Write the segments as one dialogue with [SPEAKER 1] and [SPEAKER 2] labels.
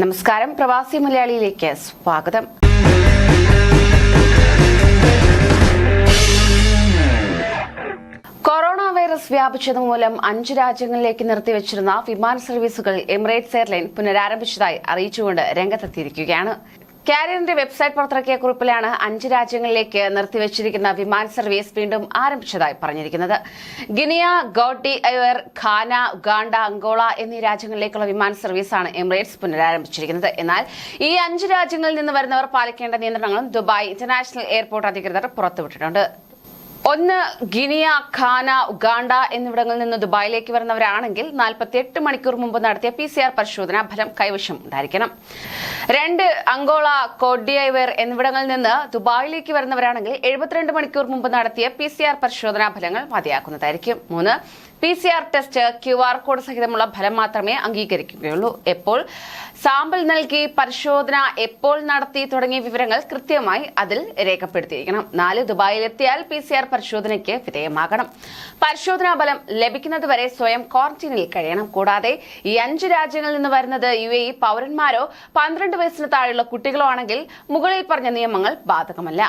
[SPEAKER 1] നമസ്കാരം. പ്രവാസി മലയാളിയിലേക്ക് സ്വാഗതം. കൊറോണ വൈറസ് വ്യാപിച്ചത് മൂലം അഞ്ച് രാജ്യങ്ങളിലേക്ക് നിർത്തിവച്ചിരുന്ന വിമാന സർവീസുകൾ എമിറേറ്റ്സ് എയർലൈൻ പുനരാരംഭിച്ചതായി അറിയിച്ചുകൊണ്ട് രംഗത്തെത്തിയിരിക്കുകയാണ്. കാരിയറിന്റെ വെബ്സൈറ്റ് പുറത്തിറക്കിയ കുറിപ്പിലാണ് അഞ്ച് രാജ്യങ്ങളിലേക്ക് നിർത്തിവച്ചിരിക്കുന്ന വിമാന സർവീസ് വീണ്ടും ആരംഭിച്ചതായി പറഞ്ഞിരിക്കുന്നത്. ഗിനിയ ഗോട്ടി അയർ ഖാന ഉഗാണ്ട അങ്കോള എന്നീ രാജ്യങ്ങളിലേക്കുള്ള വിമാന സർവീസാണ് എമിറേറ്റ്സ് പുനരാരംഭിച്ചിരിക്കുന്നത്. എന്നാൽ ഈ അഞ്ച് രാജ്യങ്ങളിൽ നിന്ന് വരുന്നവർ പാലിക്കേണ്ട നിയന്ത്രണങ്ങളും ദുബായ് ഇന്റർനാഷണൽ എയർപോർട്ട് അധികൃതർ പുറത്തുവിട്ടിട്ടുണ്ട്. ഒന്ന് ഗിനിയ ഖാന ഉഗാണ്ട എന്നിവിടങ്ങളിൽ നിന്ന് ദുബായിലേക്ക് വരുന്നവരാണെങ്കിൽ നാൽപ്പത്തിയെട്ട് മണിക്കൂർ മുമ്പ് നടത്തിയ പി സി ആർ പരിശോധന ഫലം കൈവശം ഉണ്ടായിരിക്കണം. രണ്ട് അങ്കോള കോഡിയവർ എന്നിവിടങ്ങളിൽ നിന്ന് ദുബായിലേക്ക് വരുന്നവരാണെങ്കിൽ എഴുപത്തിരണ്ട് മണിക്കൂർ മുമ്പ് നടത്തിയ പി സി ആർ പരിശോധനാ ഫലങ്ങൾ മതിയാക്കുന്നതായിരിക്കും. മൂന്ന് P C R test Q R code സഹിതമുള്ള ഫലം മാത്രമേ അംഗീകരിക്കുകയുള്ളൂ. എപ്പോൾ? സാമ്പിൾ നൽകി പരിശോധന എപ്പോൾ നടത്തി തുടങ്ങിയ വിവരങ്ങൾ കൃത്യമായി അതിൽ രേഖപ്പെടുത്തിയിരിക്കണം. നാല് ദുബായിലെത്തിയാൽ പി സി ആർ പരിശോധനയ്ക്ക് വിധേയമാകണം. പരിശോധനാ ഫലം ലഭിക്കുന്നതുവരെ സ്വയം ക്വാറന്റീനിൽ കഴിയണം. കൂടാതെ ഈ അഞ്ച് രാജ്യങ്ങളിൽ നിന്ന് വരുന്നത് യു എ പൗരന്മാരോ പന്ത്രണ്ട് വയസ്സിന് താഴെയുള്ള കുട്ടികളോ ആണെങ്കിൽ മുകളിൽ പറഞ്ഞ നിയമങ്ങൾ ബാധകമല്ല.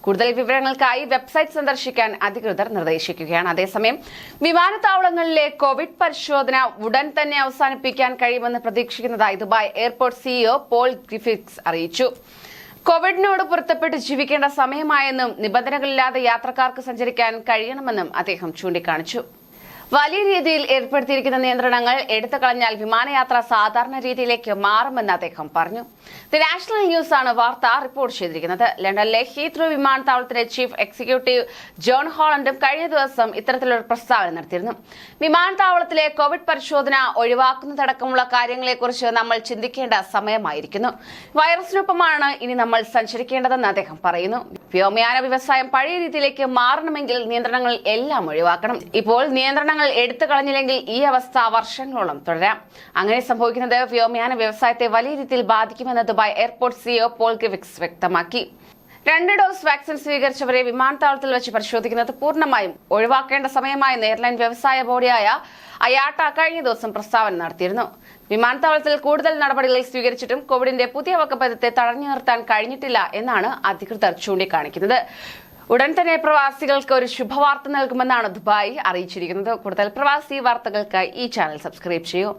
[SPEAKER 1] കൂടുതൽ വിവരങ്ങൾക്കായി വെബ്സൈറ്റ് സന്ദർശിക്കാൻ അധികൃതർ നിർദ്ദേശിക്കുകയാണ്. അതേസമയം വിമാനത്താവളങ്ങളിലെ കോവിഡ് പരിശോധന ഉടൻ തന്നെ അവസാനിപ്പിക്കാൻ കഴിയുമെന്ന് പ്രതീക്ഷിക്കുന്നതായി Dubai airport CEO Paul Griffiths അറിയിച്ചു. കോവിഡിനോട് പൊരുത്തപ്പെട്ട് ജീവിക്കേണ്ട സമയമായെന്നും നിബന്ധനകളില്ലാതെ യാത്രക്കാർക്ക് സഞ്ചരിക്കാൻ കഴിയണമെന്നും അദ്ദേഹം ചൂണ്ടിക്കാണിച്ചു. വലിയ രീതിയിൽ ഏർപ്പെടുത്തിയിരിക്കുന്ന നിയന്ത്രണങ്ങൾ എടുത്തു കളഞ്ഞാൽ വിമാനയാത്ര സാധാരണ രീതിയിലേക്ക് മാറുമെന്ന് അദ്ദേഹം പറഞ്ഞു. ദി നാഷണൽ ന്യൂസ് ആണ് വാർത്ത റിപ്പോർട്ട് ചെയ്തിരിക്കുന്നത്. ലണ്ടനിലെ ഹീത്രോ വിമാനത്താവളത്തിലെ ചീഫ് എക്സിക്യൂട്ടീവ് ജോൺ ഹോളണ്ടും കഴിഞ്ഞ ദിവസം ഇത്തരത്തിലൊരു പ്രസ്താവന നടത്തിയിരുന്നു. വിമാനത്താവളത്തിലെ കോവിഡ് പരിശോധന ഒഴിവാക്കുന്നതടക്കമുള്ള കാര്യങ്ങളെക്കുറിച്ച് നമ്മൾ ചിന്തിക്കേണ്ട സമയമായിരിക്കുന്നു. വൈറസിനൊപ്പമാണ് ഇനി നമ്മൾ സഞ്ചരിക്കേണ്ടതെന്ന് അദ്ദേഹം പറയുന്നു. വ്യോമയാന വ്യവസായം പഴയ രീതിയിലേക്ക് മാറണമെങ്കിൽ നിയന്ത്രണങ്ങൾ എല്ലാം ഒഴിവാക്കണം. ഇപ്പോൾ നിയന്ത്രണങ്ങൾ എടുത്തു കളഞ്ഞില്ലെങ്കിൽ ഈ അവസ്ഥ വർഷങ്ങളോളം തുടരാം. അങ്ങനെ സംഭവിക്കുന്നത് വ്യോമയാന വ്യവസായത്തെ വലിയ രീതിയിൽ ബാധിക്കുമെന്ന് Dubai airport CEO Paul Griffiths വ്യക്തമാക്കി. രണ്ട് ഡോസ് വാക്സിൻ സ്വീകരിച്ചവരെ വിമാനത്താവളത്തിൽ വെച്ച് പരിശോധിക്കുന്നത് പൂർണമായും ഒഴിവാക്കേണ്ട സമയമായെന്ന് എയർലൈൻ വ്യവസായ ബോഡിയായ അയാട്ട കഴിഞ്ഞ ദിവസം പ്രസ്താവന നടത്തിയിരുന്നു. വിമാനത്താവളത്തിൽ കൂടുതൽ നടപടികൾ സ്വീകരിച്ചിട്ടും കോവിഡിന്റെ പുതിയ വകഭേദത്തെ തടഞ്ഞു നിർത്താൻ കഴിഞ്ഞിട്ടില്ല എന്നാണ് അധികൃതർ ചൂണ്ടിക്കാണിക്കുന്നത്. ഉടൻ തന്നെ പ്രവാസികൾക്ക് ഒരു ശുഭവാർത്ത നൽകുമെന്നാണ് ദുബായ് അറിയിച്ചിരിക്കുന്നത്. കൂടുതൽ പ്രവാസി വാർത്തകൾക്കായി ഈ ചാനൽ സബ്സ്ക്രൈബ് ചെയ്യൂ.